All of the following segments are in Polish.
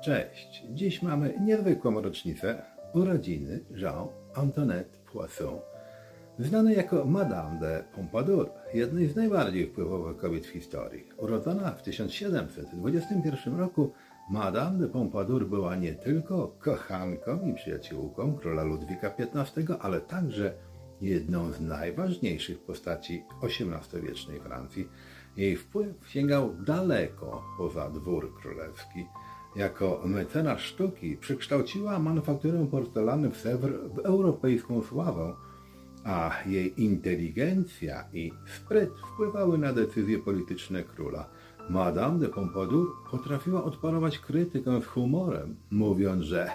Cześć, dziś mamy niezwykłą rocznicę urodziny Jean-Antoinette Poisson, znanej jako Madame de Pompadour, jednej z najbardziej wpływowych kobiet w historii. Urodzona w 1721 roku, Madame de Pompadour była nie tylko kochanką i przyjaciółką króla Ludwika XV, ale także jedną z najważniejszych postaci XVIII-wiecznej Francji. Jej wpływ sięgał daleko poza dwór królewski. Jako mecenas sztuki przekształciła manufakturę porcelany w Sèvres w europejską sławę, a jej inteligencja i spryt wpływały na decyzje polityczne króla. Madame de Pompadour potrafiła odparować krytykę z humorem, mówiąc, że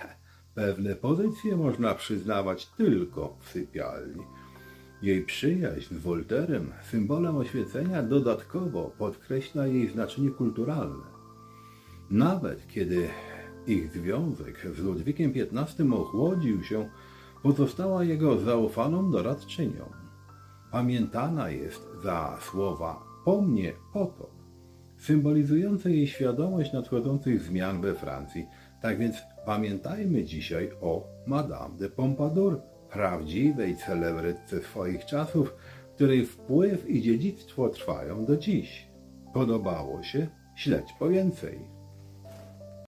pewne pozycje można przyznawać tylko w sypialni. Jej przyjaźń z Wolterem, symbolem oświecenia, dodatkowo podkreśla jej znaczenie kulturalne. Nawet kiedy ich związek z Ludwikiem XV ochłodził się, pozostała jego zaufaną doradczynią. Pamiętana jest za słowa po mnie potop, symbolizujące jej świadomość nadchodzących zmian we Francji. Tak więc pamiętajmy dzisiaj o Madame de Pompadour, prawdziwej celebrytce swoich czasów, której wpływ i dziedzictwo trwają do dziś. Podobało się? Śledź po więcej.